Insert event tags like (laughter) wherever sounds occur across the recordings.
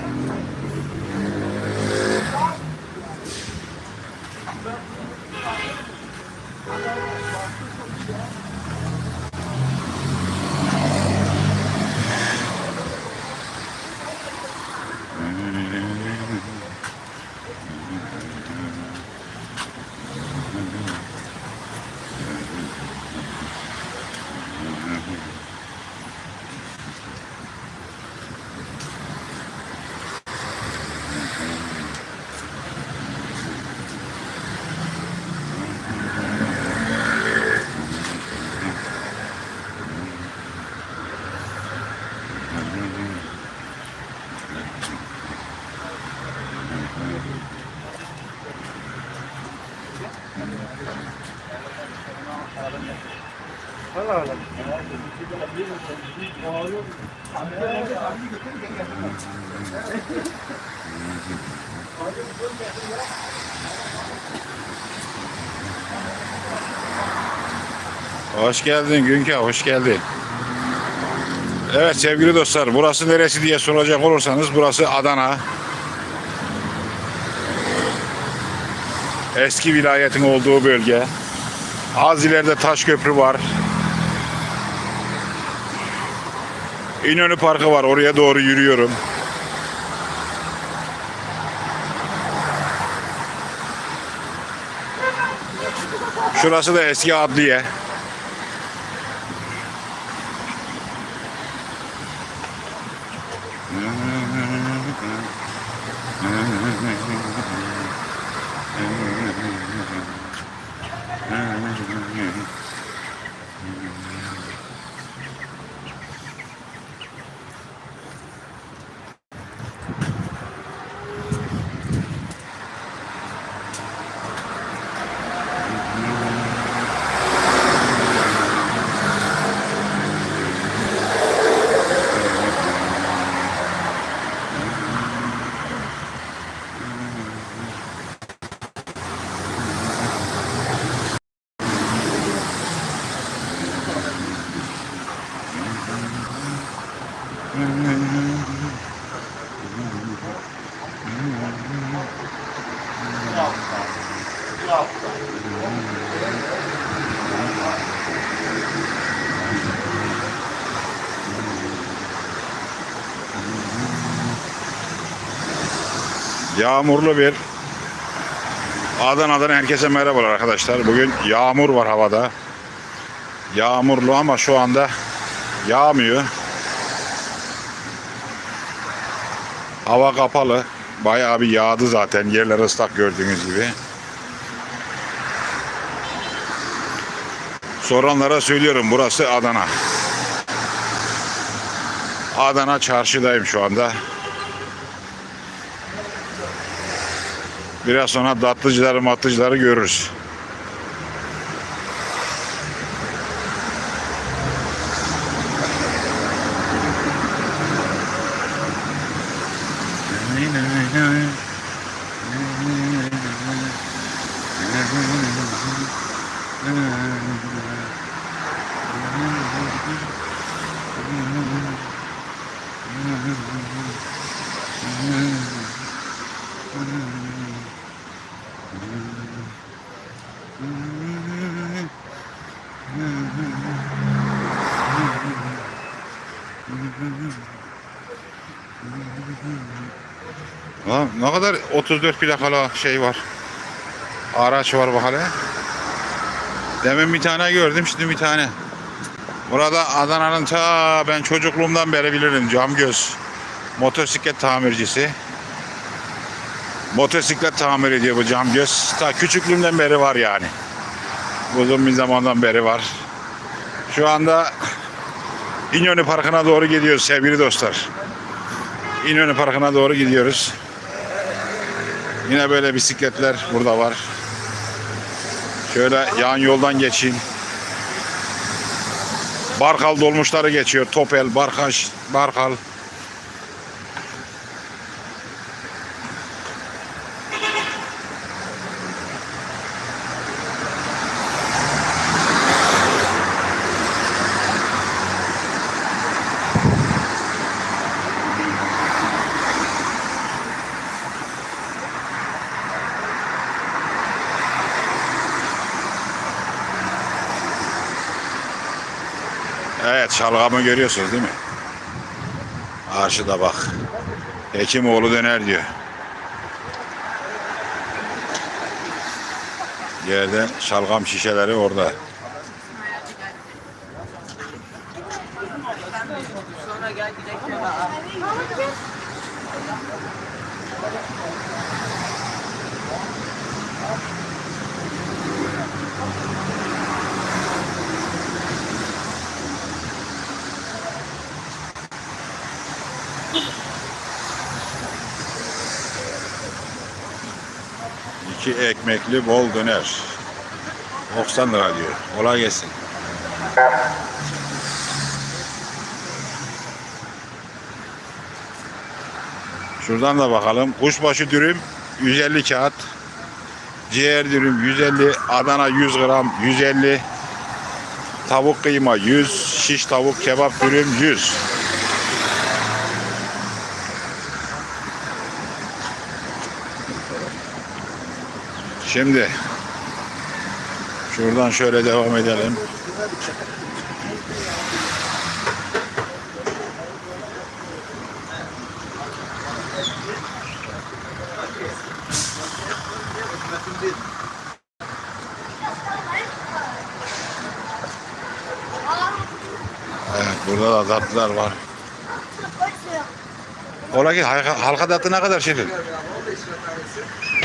quiet. Hoş geldin Günka, hoş geldin. Evet sevgili dostlar, burası neresi diye soracak olursanız burası Adana. Eski vilayetin olduğu bölge. Az ileride taş köprü var. İnönü Parkı var, oraya doğru yürüyorum. Şurası da eski adliye. Yağmurlu bir Adana'dan herkese merhabalar arkadaşlar. Bugün yağmur var havada. Yağmurlu ama şu anda yağmıyor. Hava kapalı. Bayağı bir yağdı zaten. Yerler ıslak gördüğünüz gibi. Soranlara söylüyorum burası Adana. Adana çarşıdayım şu anda. Biraz sonra tatlıcıları matlıcıları görürüz. Ne kadar 34 plakalı şey var. Araç var bak hele. Demin bir tane gördüm şimdi bir tane. Burada Adana'nın ta ben çocukluğumdan beri bilirim cam göz. Motosiklet tamircisi. Motosiklet tamir ediyor bu cam göz. Ta küçüklüğümden beri var yani. Uzun bir zamandan beri var. Şu anda İnönü Parkı'na doğru gidiyoruz sevgili dostlar. İnönü Parkı'na doğru gidiyoruz. Yine böyle bisikletler burada var. Şöyle yan yoldan geçeyim. Barkal dolmuşları geçiyor. Topel, Barkaş, Barkal. Şalgamı görüyorsunuz değil mi? Karşıda bak. Hekimoğlu döner diyor. Yerde şalgam şişeleri orada. İki ekmekli bol döner. 90 lira diyor. Kolay gelsin. Şuradan da bakalım. Kuşbaşı dürüm 150 kağıt. Ciğer dürüm 150. Adana 100 gram 150. Tavuk kıyma 100. Şiş tavuk kebap dürüm 100. Şimdi şuradan şöyle devam edelim. Evet, burada da tatlılar var. Ola ki halka, halka tatlı ne kadar şefim?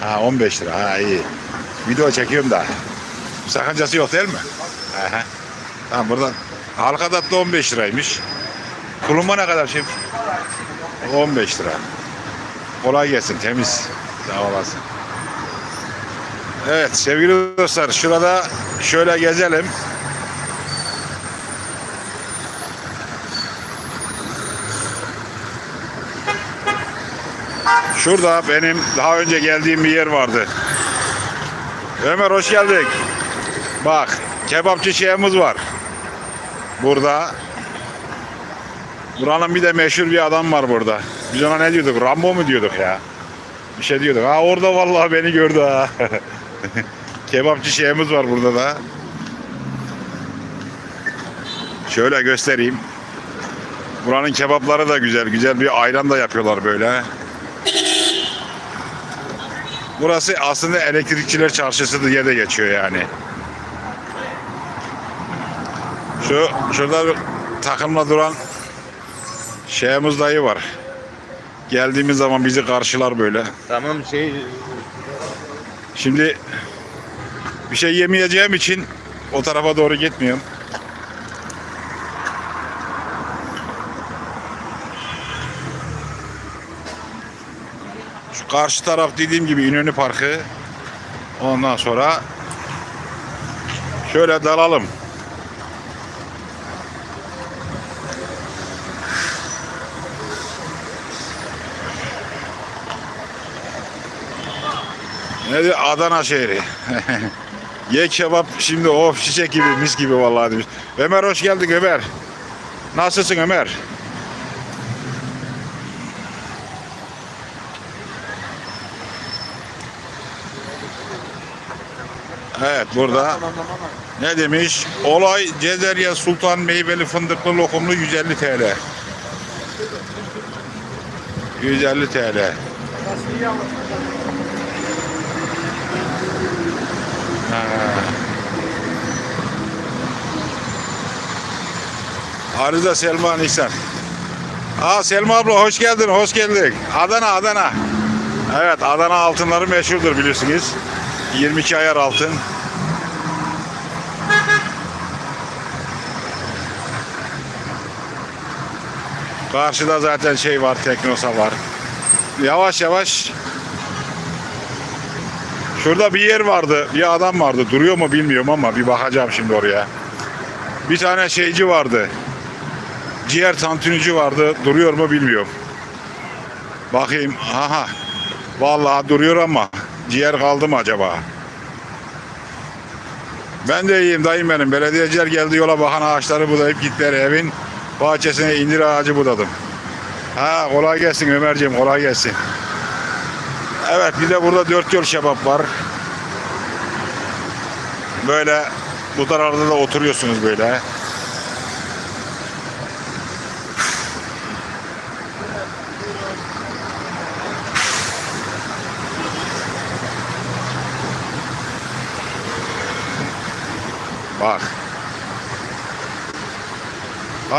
Ha 15 lira. Ha iyi. Video çekiyorum da. Sakıncası yok değil mi? Aha. Tamam buradan. Halka tatlı 15 liraymış. Kulunma ne kadar şef? 15 lira. Kolay gelsin temiz. Sağ olasın. Evet sevgili dostlar şurada şöyle gezelim. Şurada benim daha önce geldiğim bir yer vardı. Ömer hoş geldik. Bak kebapçı şeyimiz var. Burada. Buranın bir de meşhur bir adam var burada. Biz ona ne diyorduk? Rambo mu diyorduk ya? Bir şey diyorduk. Ha orada vallahi beni gördü ha. (laughs) Kebapçı şeyimiz var burada da. Şöyle göstereyim. Buranın kebapları da güzel. Güzel bir ayran da yapıyorlar böyle. Burası aslında elektrikçiler çarşısı diye de geçiyor yani. Şu şurada bir takımla duran şeyimiz dayı var. Geldiğimiz zaman bizi karşılar böyle. Tamam şey Şimdi bir şey yemeyeceğim için o tarafa doğru gitmiyorum. Karşı taraf dediğim gibi İnönü Parkı. Ondan sonra şöyle dalalım. Nedir? Adana şehri. (laughs) Ye kebap şimdi of çiçek gibi mis gibi vallahi demiş. Ömer hoş geldin Ömer. Nasılsın Ömer? Evet burada ne demiş? Olay Cezerye Sultan meyveli fındıklı lokumlu 150 TL. 150 TL. Arıza Selma Nisan. Aa Selma abla hoş geldin, hoş geldik. Adana, Adana. Evet, Adana altınları meşhurdur biliyorsunuz. 22 ayar altın. Karşıda zaten şey var, Teknosa var. Yavaş yavaş Şurada bir yer vardı, bir adam vardı. Duruyor mu bilmiyorum ama bir bakacağım şimdi oraya. Bir tane şeyci vardı. Ciğer tantunici vardı. Duruyor mu bilmiyorum. Bakayım. Aha. Vallahi duruyor ama ciğer kaldı mı acaba? Ben de iyiyim dayım benim. Belediyeciler geldi yola bakan ağaçları budayıp gittiler evin bahçesine indir ağacı budadım. Ha kolay gelsin Ömerciğim kolay gelsin. Evet bir de burada dört yol şebap var. Böyle bu tarafta da oturuyorsunuz böyle.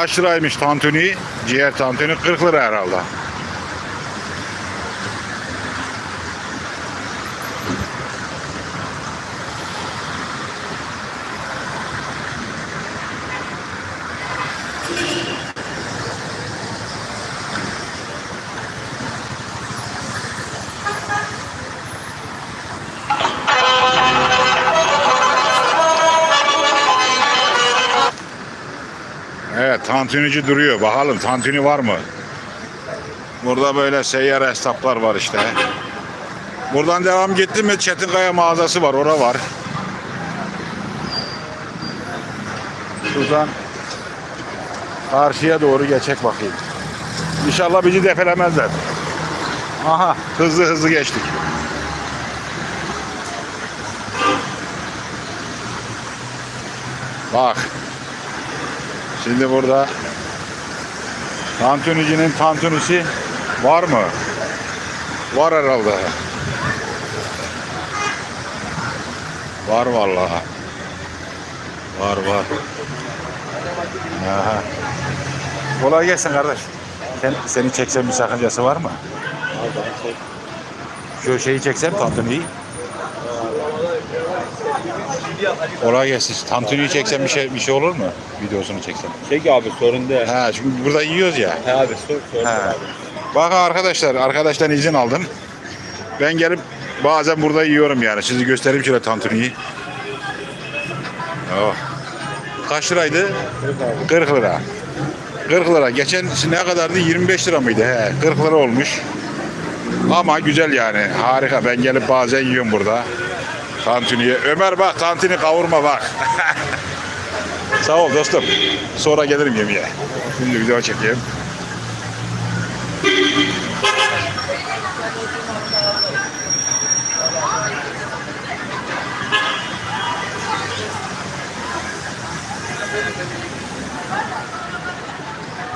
Kaç liraymış tantuni? Ciğer tantuni 40 lira herhalde. Tantunici duruyor. Bakalım tantuni var mı? Burada böyle seyyar esnaflar var işte. Buradan devam gitti mi Çetinkaya mağazası var. Ora var. Şuradan karşıya doğru geçecek bakayım. İnşallah bizi defelemezler. Aha hızlı hızlı geçtik. Bak. Şimdi burada tantunicinin tantunisi var mı? Var herhalde. Var vallahi. Var var. Aha. Kolay gelsin kardeş. Sen, seni çeksem bir sakıncası var mı? Şu şeyi çeksem tantuniyi. Kolay gelsin. Tantuniyi çeksem bir şey bir şey olur mu? Videosunu çeksem. Çek abi sorun değil. Ha çünkü burada yiyoruz ya. He abi sor sorun Ha. değil abi. Bak arkadaşlar, arkadaştan izin aldım. Ben gelip bazen burada yiyorum yani. Sizi göstereyim şöyle tantuniyi. Oh. Kaç liraydı? 40 lira. 40 lira. Geçen ne kadardı? 25 lira mıydı? He, 40 lira olmuş. Ama güzel yani. Harika. Ben gelip bazen yiyorum burada. Tantuniye. Ömer bak tantuni kavurma bak. (laughs) Sağ ol dostum. Sonra gelirim yemeğe. Şimdi video çekeyim.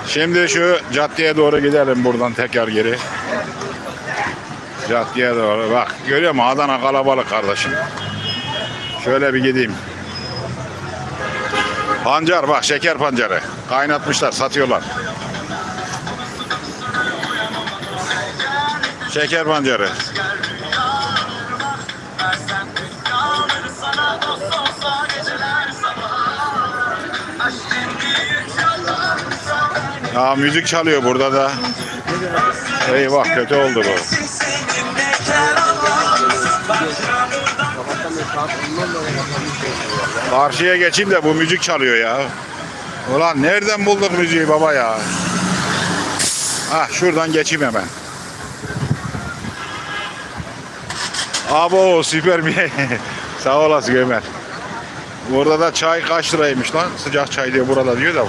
Şimdi şu caddeye doğru gidelim buradan tekrar geri. Caddeye doğru. Bak görüyor musun Adana kalabalık kardeşim. Şöyle bir gideyim. Pancar bak şeker pancarı. Kaynatmışlar satıyorlar. Şeker pancarı. Ya müzik çalıyor burada da. Eyvah kötü oldu bu. Karşıya geçeyim de bu müzik çalıyor ya. Ulan nereden bulduk müziği baba ya? Ah şuradan geçeyim hemen. Abo süper bir (laughs) Sağ olasın Ömer. Burada da çay kaç liraymış lan? Sıcak çay diye burada diyor da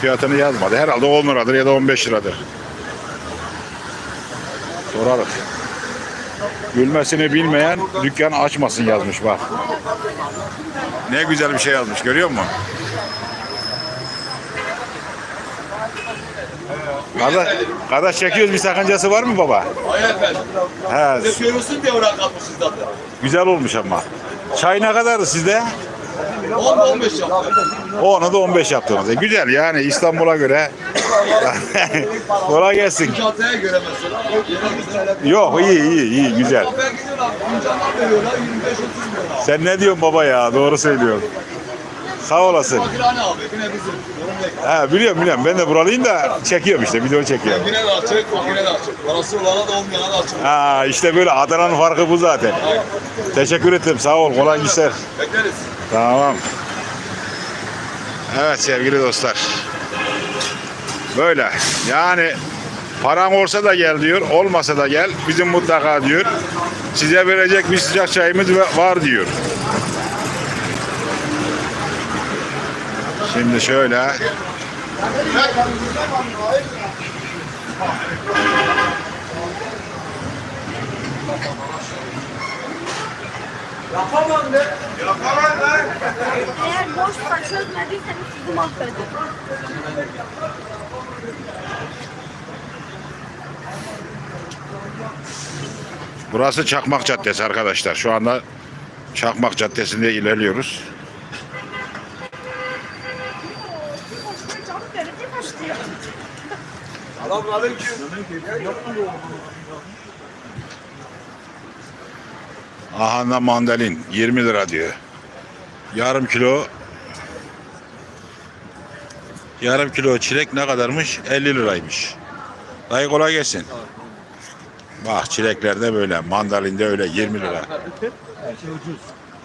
fiyatını yazmadı. Herhalde 10 liradır ya da 15 liradır. Sorarız. Gülmesini bilmeyen dükkan açmasın yazmış bak. Ne güzel bir şey yazmış görüyor musun? Kardeş, kardeş çekiyoruz bir sakıncası var mı baba? Hayır efendim. He, Size görürsün diye oraya kalkmışız zaten. güzel olmuş ama. Çay ne kadardı sizde? 10-15 yaptı. Onu da 15 yaptınız. E, güzel yani İstanbul'a göre. (laughs) Kolay gelsin. Çantaya göre mesela. Yok iyi iyi iyi güzel. Kafaya gidiyorlar. Fincanlar veriyorlar 25-30 lira. Sen ne diyorsun baba ya? Doğru söylüyorsun. Sağ olasın. Yine. Ha biliyorum biliyorum. Ben de buralıyım da çekiyorum işte video çekiyorum. Yine de açık, fakire de açık. Parası olana da olmayana da açık. Ha işte böyle Adana'nın farkı bu zaten. Teşekkür ederim. Sağ ol. Kolay işler. Bekleriz. Tamam. Evet sevgili dostlar. Böyle. Yani paran olsa da gel diyor, olmasa da gel. Bizim mutlaka diyor. Size verecek bir sıcak çayımız va- var diyor. Şimdi şöyle. Eğer boşsa çözmediyseniz sizi mahvederim. Burası Çakmak Caddesi arkadaşlar. Şu anda Çakmak Caddesi'nde ilerliyoruz. Ahanda mandalin 20 lira diyor. Yarım kilo Yarım kilo çilek ne kadarmış? 50 liraymış. Dayı kolay gelsin. Bak çilekler de böyle, mandalin de öyle 20 lira.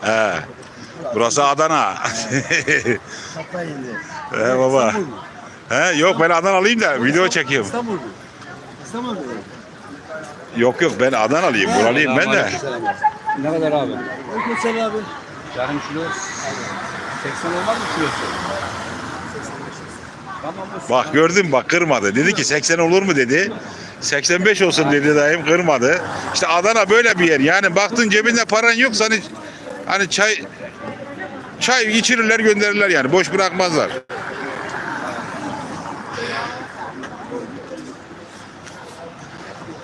He. Burası Adana. (laughs) He baba. He yok ben Adanalıyım da video çekiyorum. İstanbul. İstanbul. Yok yok ben Adanalıyım, buralıyım ben de. Ne kadar abi? Sen abi. Yarım kilo 80 olmaz mı kilosu? Tamam bu Bak gördün mü? bak kırmadı. Dedi ki 80 olur mu dedi. 85 olsun dedi dayım kırmadı. İşte Adana böyle bir yer. Yani baktın cebinde paran yoksa hani hani çay çay içirirler gönderirler yani. Boş bırakmazlar.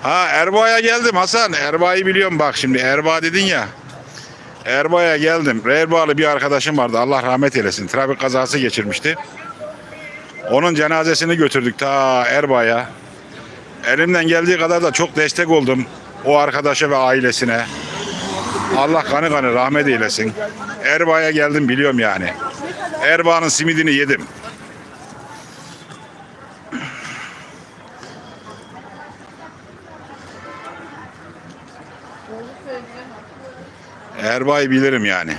Ha Erbaa'ya geldim Hasan. Erbaa'yı biliyorum bak şimdi. Erbaa dedin ya. Erbaa'ya geldim. Erbağlı bir arkadaşım vardı. Allah rahmet eylesin. Trafik kazası geçirmişti. Onun cenazesini götürdük ta Erbaa'ya. Elimden geldiği kadar da çok destek oldum o arkadaşa ve ailesine. Allah kanı kanı rahmet eylesin. Erbaa'ya geldim biliyorum yani. Erbaa'nın simidini yedim. Erbaa'yı bilirim yani.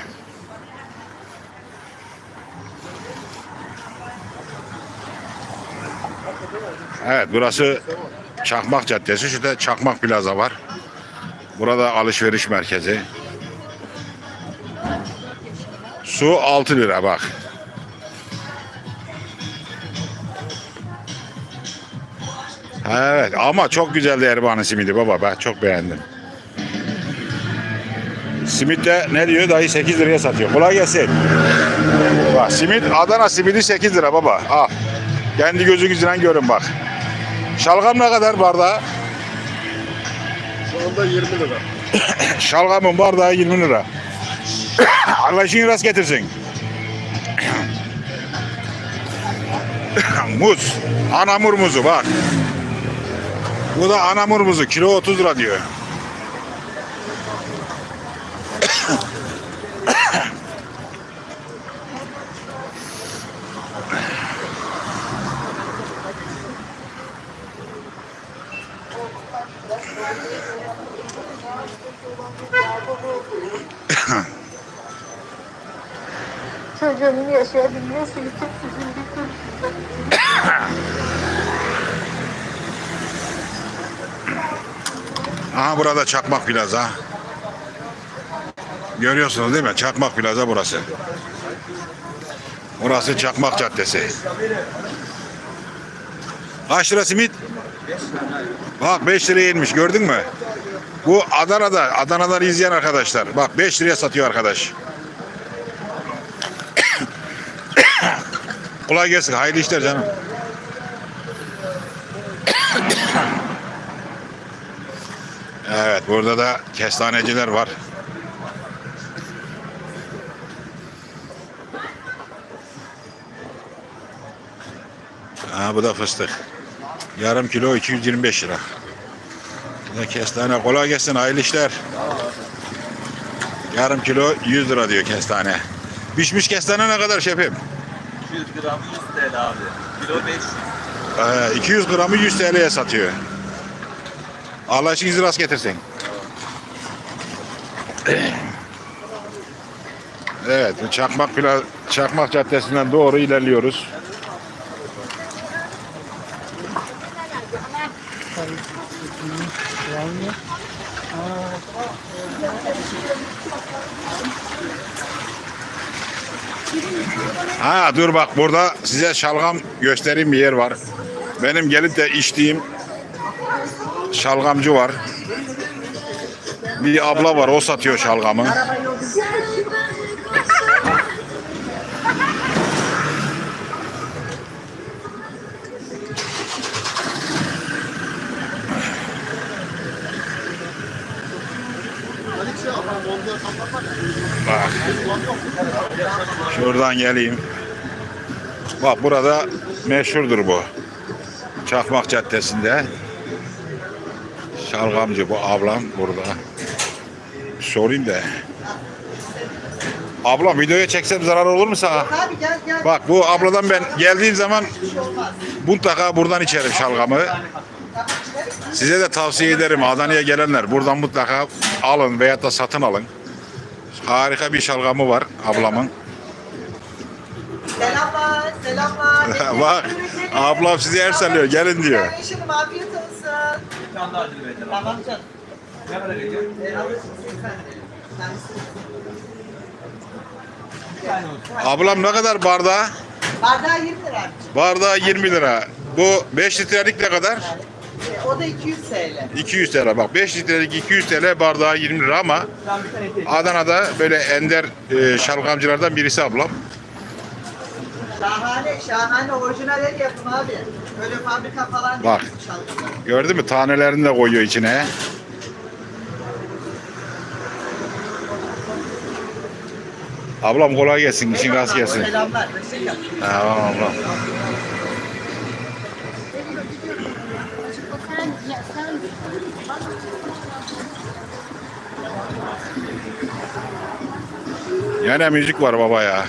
Evet burası Çakmak Caddesi. Şurada Çakmak Plaza var. Burada alışveriş merkezi. Su 6 lira bak. Evet ama çok güzeldi Erbaa'nın simidi baba ben çok beğendim. Simit de ne diyor dayı 8 liraya satıyor. Kolay gelsin. Bak simit Adana simidi 8 lira baba. Al. Kendi gözünüzle görün bak. Şalgam ne kadar bardağı? Şu anda 20 lira. (coughs) Şalgamın bardağı 20 lira. (coughs) Allah işini rast getirsin. (coughs) Muz. Anamur muzu bak. Bu da anamur muzu. Kilo 30 lira diyor. Bir Aha burada Çakmak Plaza. Görüyorsunuz değil mi? Çakmak Plaza burası. Burası Çakmak Caddesi. Kaç lira simit? Bak 5 liraya inmiş gördün mü? Bu Adana'da, Adana'dan izleyen arkadaşlar. Bak 5 liraya satıyor arkadaş. Kolay gelsin. Hayırlı işler canım. Evet burada da kestaneciler var. Ha, bu da fıstık. Yarım kilo 225 lira. Bu da kestane. Kolay gelsin hayırlı işler. Yarım kilo 100 lira diyor kestane. Pişmiş kestane ne kadar şefim? 100 gram 100 TL abi. Kilo 500. Ee, 200 gramı 100 TL'ye satıyor. Allah işinizi rast getirsin. Evet, Çakmak Çakmak Caddesi'nden doğru ilerliyoruz. Ha dur bak burada size şalgam göstereyim bir yer var. Benim gelip de içtiğim şalgamcı var. Bir abla var o satıyor şalgamı. Şuradan geleyim. Bak burada meşhurdur bu. Çakmak Caddesi'nde. Şalgamcı bu ablam burada. Bir sorayım da. Ablam videoya çeksem zarar olur mu sana? Abi gel gel. Bak bu abladan ben geldiğim zaman mutlaka buradan içerim şalgamı. Size de tavsiye ederim Adana'ya gelenler buradan mutlaka alın veyahut da satın alın. Harika bir şalgamı var ablamın. Selamlar. (laughs) Bak ablam sizi el sallıyor gelin diyor. Kardeşim afiyet olsun. Bir tane daha acılı beter abi. Tamam canım. Ne kadar tane olsun. Ablam ne kadar bardağı? Bardağı 20 lira. Bardağı 20 lira. Bu 5 litrelik ne kadar? Ee, O da 200 TL. 200 TL bak 5 litrelik 200 TL bardağı 20 lira ama. Adana'da böyle ender e, şalgamcılardan birisi ablam. Şahane, şahane orijinal el yapım abi. Öyle fabrika falan Bak. değil şalgam. Gördün mü? Tanelerini de koyuyor içine. Ablam kolay gelsin, işin rast gelsin. Selamlar. Tamam ablam. Yine müzik var baba ya.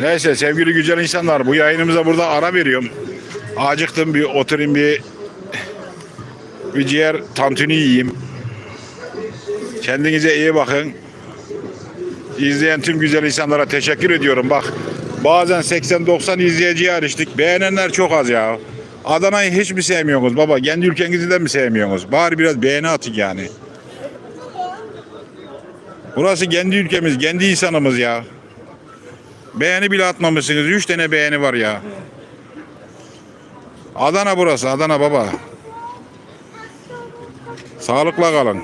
Neyse sevgili güzel insanlar bu yayınımıza burada ara veriyorum. Acıktım bir oturayım bir bir ciğer tantuni yiyeyim. Kendinize iyi bakın. İzleyen tüm güzel insanlara teşekkür ediyorum. Bak bazen 80-90 izleyiciye eriştik. Beğenenler çok az ya. Adana'yı hiç mi sevmiyorsunuz baba? Kendi ülkenizi de mi sevmiyorsunuz? Bari biraz beğeni atın yani. Burası kendi ülkemiz, kendi insanımız ya. Beğeni bile atmamışsınız. Üç tane beğeni var ya. Adana burası, Adana baba. Sağlıkla kalın.